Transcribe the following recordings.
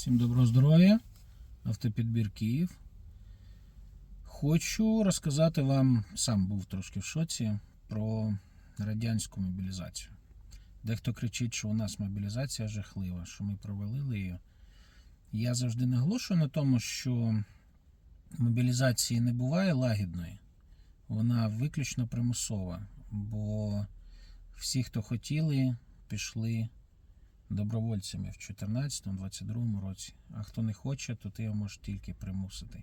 Всім доброго здоров'я. Автопідбір Київ. Хочу розказати вам, сам був трошки в шоці, про радянську мобілізацію. Дехто кричить, що у нас мобілізація жахлива, що ми провалили її. Я завжди наголошую на тому, що мобілізації не буває лагідної, вона виключно примусова, бо всі, хто хотіли, пішли добровольцями в 2014-2022 році. А хто не хоче, то ти його можеш тільки примусити.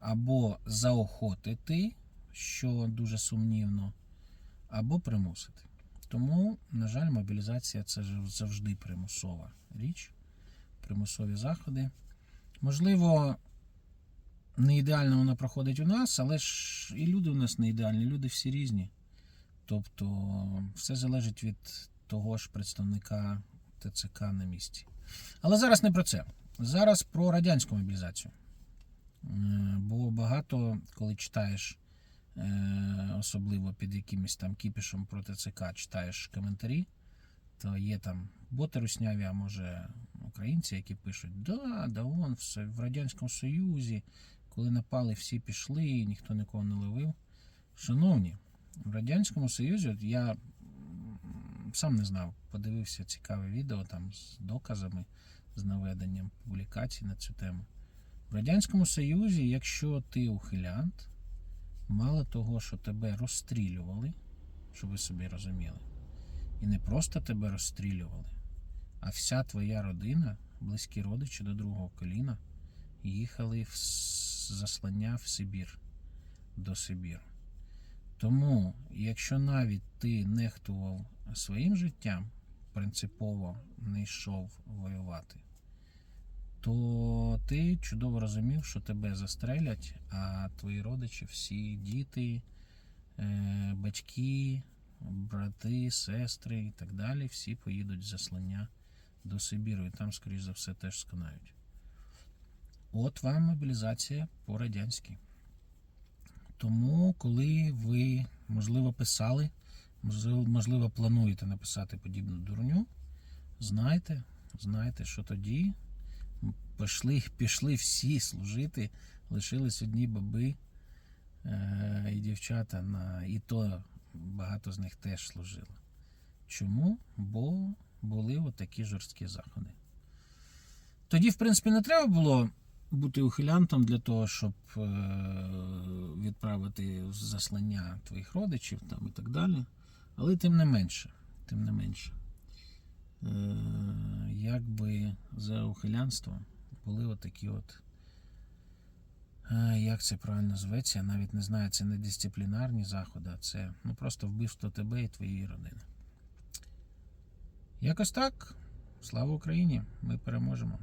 Або заохотити, що дуже сумнівно, або примусити. Тому, на жаль, мобілізація це завжди примусова річ, примусові заходи. Можливо, не ідеально вона проходить у нас, але ж і люди у нас не ідеальні, люди всі різні. Тобто, все залежить від того ж представника ТЦК на місці. Але зараз не про це. Зараз про радянську мобілізацію. Е, Бо багато, коли читаєш, е, особливо під якимось там кіпішем про ТЦК, читаєш коментарі, то є там боти русняві, а може українці, які пишуть: да, да, вон в Радянському Союзі, коли напали, всі пішли, і ніхто нікого не ловив. Шановні, в Радянському Союзі от я сам не знав, подивився цікаве відео там з доказами, з наведенням публікацій на цю тему. В Радянському Союзі, якщо ти ухилянт, мало того, що тебе розстрілювали, щоб ви собі розуміли, і не просто тебе розстрілювали, а вся твоя родина, близькі родичі до другого коліна, їхали в заслання в Сибір до Сибіру. Тому, якщо навіть ти нехтував своїм життям, принципово не йшов воювати, то ти чудово розумів, що тебе застрелять, а твої родичі, всі діти, е, батьки, брати, сестри і так далі, всі поїдуть в заслання до Сибіру і там, скоріш за все, теж сконають. От вам мобілізація по-радянськи. Тому, коли ви, можливо, писали, можливо, плануєте написати подібну дурню, знайте, знайте, що тоді пішли, пішли всі служити, лишились одні баби е, і дівчата, на, і то багато з них теж служили. Чому? Бо були отакі жорсткі заходи. Тоді, в принципі, не треба було бути ухилянтом для того, щоб е, відправити заслання твоїх родичів там і так далі. Але тим не менше, тим не менше, е, якби за ухилянство були отакі от. е, Як це правильно зветься? Я навіть не знаю, це не дисциплінарні заходи, а це ну, просто вбивство тебе і твоєї родини. Якось так. Слава Україні! Ми переможемо.